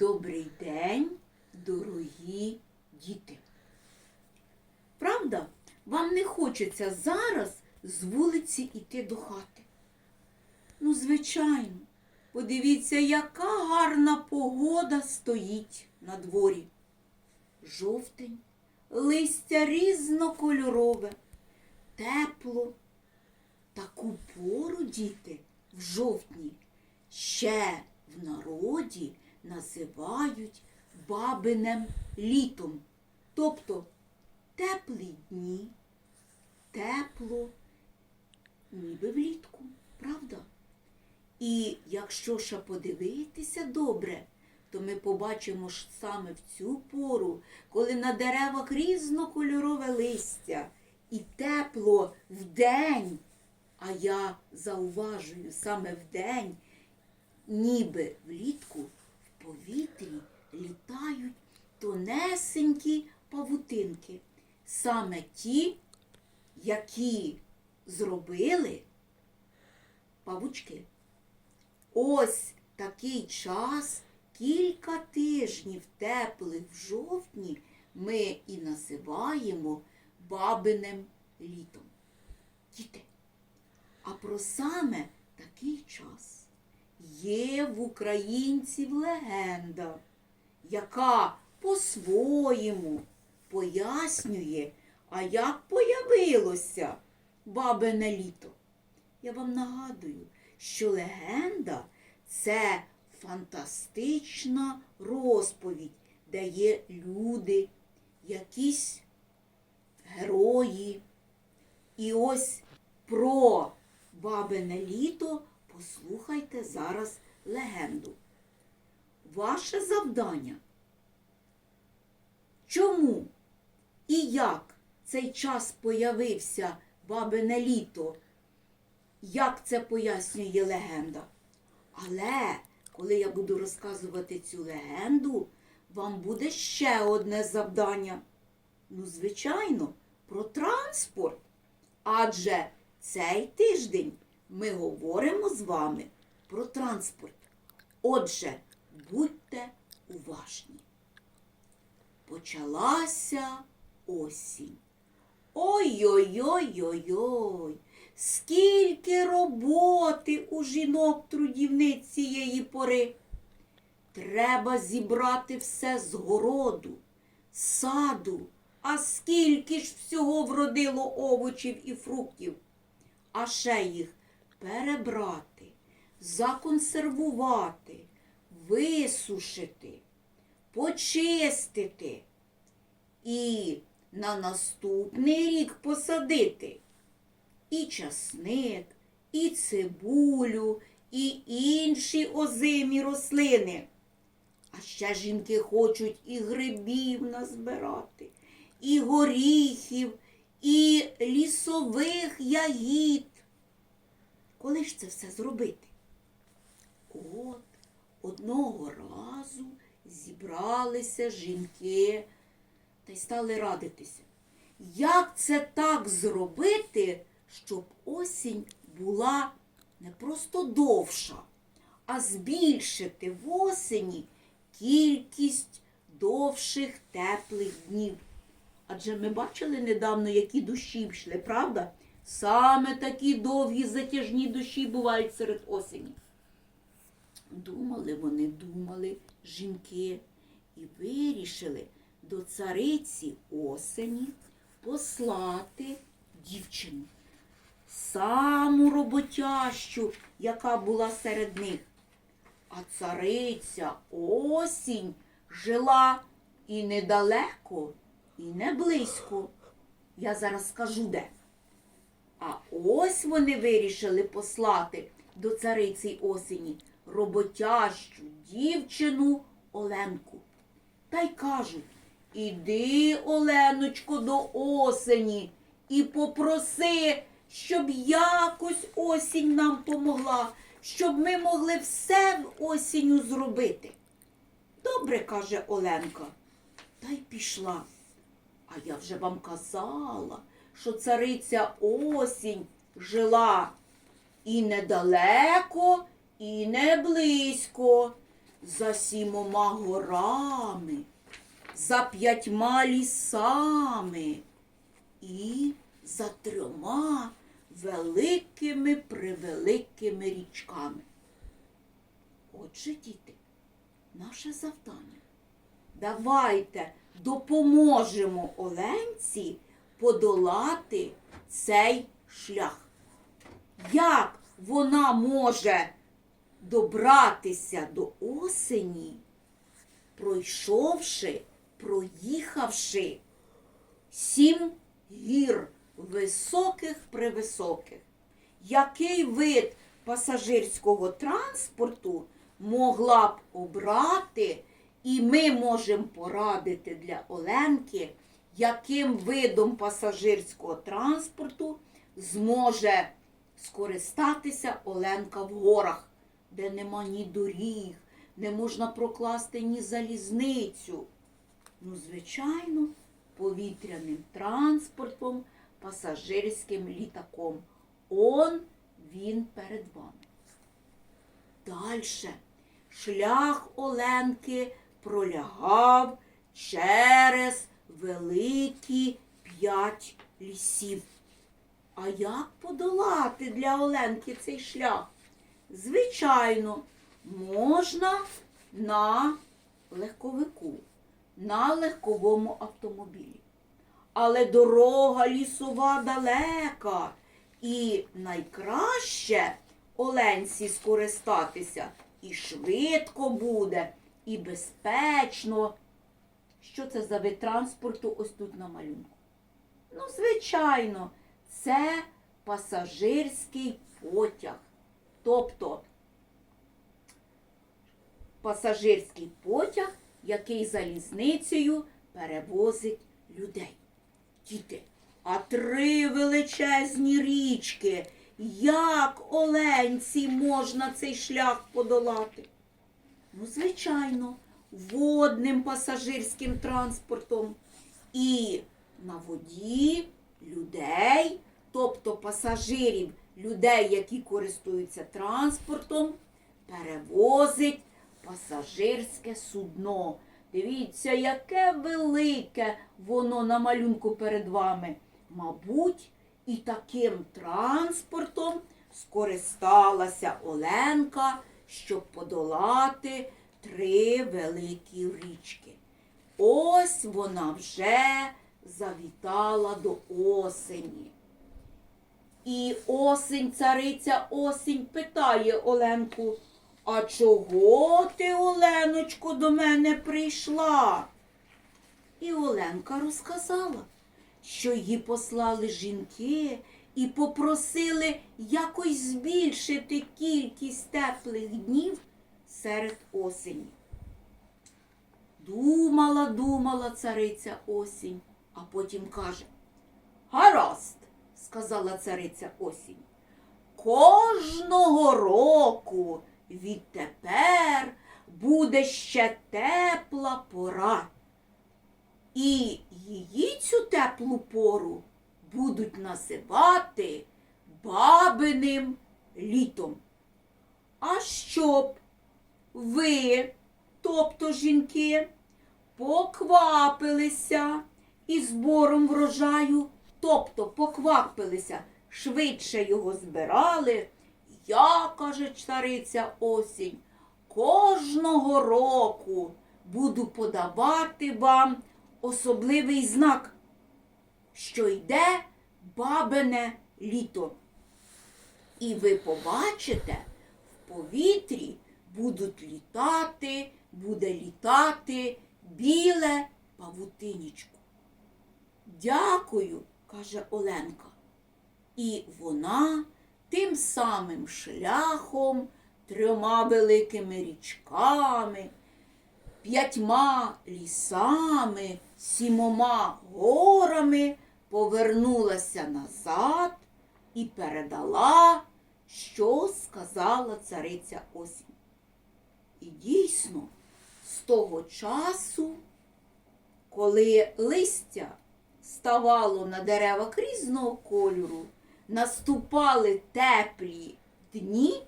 Добрий день, дорогі діти. Правда, вам не хочеться зараз з вулиці йти до хати? Ну, звичайно, подивіться, яка гарна погода стоїть на дворі. Жовтень, листя різнокольорове, тепло. Таку пору, діти, в жовтні ще в народі називають бабинем літом. Тобто теплі дні, тепло, ніби влітку, правда? І якщо ще подивитися добре, то ми побачимо ж саме в цю пору, коли на деревах різнокольорове листя і тепло вдень. А я зауважую саме вдень, ніби влітку повітрі літають тонесенькі павутинки, саме ті, які зробили павучки. Ось такий час, кілька тижнів теплих в жовтні ми і називаємо бабиним літом. Діти, а про саме такий час є в українців легенда, яка по-своєму пояснює, а як появилося бабине літо. Я вам нагадую, що легенда це фантастична розповідь, де є люди, якісь герої. І ось про бабине літо послухайте зараз легенду. Ваше завдання. Чому і як цей час появився бабине літо? Як це пояснює легенда? Але коли я буду розказувати цю легенду, вам буде ще одне завдання. Ну, звичайно, про транспорт. Адже цей тиждень ми говоримо з вами про транспорт. Отже, будьте уважні. Почалася осінь. Ой-ой-ой-ой-ой, скільки роботи у жінок трудівниць цієї пори. Треба зібрати все з городу, саду, а скільки ж всього вродило овочів і фруктів, а ще їх перебрати, законсервувати, висушити, почистити і на наступний рік посадити і часник, і цибулю, і інші озимі рослини. А ще жінки хочуть і грибів назбирати, і горіхів, і лісових ягід. Коли ж це все зробити? От одного разу зібралися жінки та й стали радитися. Як це так зробити, щоб осінь була не просто довша, а збільшити в осені кількість довших теплих днів? Адже ми бачили недавно, які дощі йшли, правда? Саме такі довгі затяжні дощі бувають серед осені. Думали вони, думали жінки і вирішили до цариці осені послати дівчину, саму роботящу, яка була серед них. А цариця осінь жила і недалеко, і не близько. Я зараз скажу де. А ось вони вирішили послати до цариці осені роботящу дівчину Оленку. Та й кажуть, іди, Оленочко, до осені і попроси, щоб якось осінь нам помогла, щоб ми могли все в осінню зробити. Добре, каже Оленка, та й пішла. А я вже вам казала, що цариця осінь жила і недалеко, і не близько. за сімома горами, за п'ятьма лісами і за трьома великими превеликими річками. Отже, діти, наше завдання. Давайте допоможемо Оленці подолати цей шлях. Як вона може добратися до осені, пройшовши, проїхавши сім гір високих превисоких? Який вид пасажирського транспорту могла б обрати, і ми можемо порадити для Оленки, яким видом пасажирського транспорту зможе скористатися Оленка в горах, де нема ні доріг, не можна прокласти ні залізницю. Ну, звичайно, повітряним транспортом, пасажирським літаком. Он він перед вами. Дальше шлях Оленки пролягав через великі п'ять лісів. А як подолати для Оленки цей шлях? Звичайно, можна на легковику, на легковому автомобілі. Але дорога лісова далека, і найкраще Оленці скористатися і швидко буде, і безпечно. Що це за вид транспорту ось тут на малюнку? Ну, звичайно, це пасажирський потяг. Тобто пасажирський потяг, який залізницею перевозить людей. Діти, а три величезні річки. Як Оленці можна цей шлях подолати? Ну, звичайно, водним пасажирським транспортом і на воді людей, тобто пасажирів, людей, які користуються транспортом, перевозить пасажирське судно. Дивіться, яке велике воно на малюнку перед вами. Мабуть, і таким транспортом скористалася Оленка, щоб подолати три великі річки. Ось вона вже завітала до осені. І осень, цариця осінь питає Оленку, а чого ти, Оленочко, до мене прийшла? І Оленка розказала, що її послали жінки і попросили якось збільшити кількість теплих днів серед осені. Думала, думала цариця осінь, а потім каже Гаразд, сказала цариця осінь. Кожного року відтепер буде ще тепла пора. І її цю теплу пору будуть називати бабиним літом. А щоб ви, тобто жінки, поквапилися із збором врожаю, тобто поквапилися, швидше його збирали, я, каже цариця осінь, кожного року буду подавати вам особливий знак, що йде бабине літо. І ви побачите, в повітрі будуть літати, буде літати біле павутинічко. Дякую, каже Оленка. І вона тим самим шляхом, трьома великими річками, п'ятьма лісами, сімома горами повернулася назад і передала, що сказала цариця осінь. І дійсно, з того часу, коли листя ставало на деревах різного кольору, наступали теплі дні,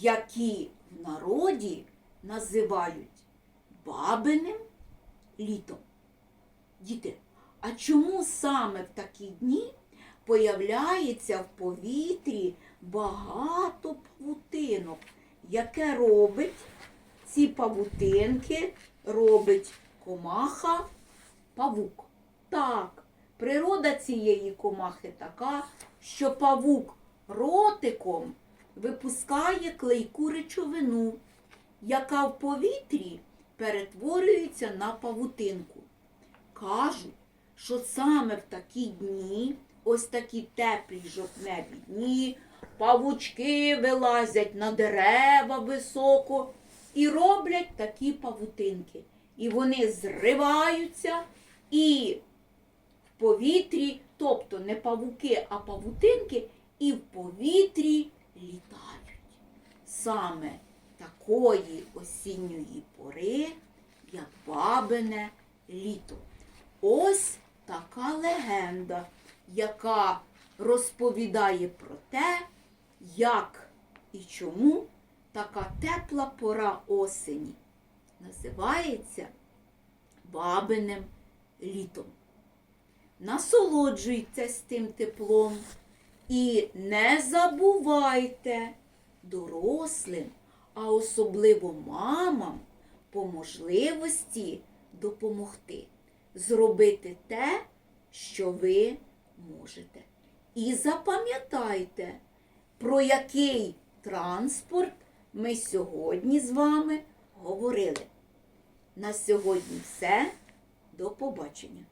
які в народі називають бабиним літом. Діти, а чому саме в такі дні появляється в повітрі багато павутинок, яке робить ці павутинки, робить комаха павук. Так, природа цієї комахи така, що павук ротиком випускає клейку речовину, яка в повітрі перетворюється на павутинку. Кажуть, що саме в такі дні, ось такі теплі жовтневі дні, павучки вилазять на дерева високо і роблять такі павутинки. І вони зриваються і в повітрі, тобто не павуки, а павутинки, і в повітрі літають. Саме такої осінньої пори, як бабине літо. Ось така легенда, яка розповідає про те, як і чому така тепла пора осені називається бабиним літом. Насолоджуйтесь тим теплом і не забувайте дорослим, а особливо мамам по можливості допомогти зробити те, що ви можете. І запам'ятайте, про який транспорт ми сьогодні з вами говорили. На сьогодні все. До побачення.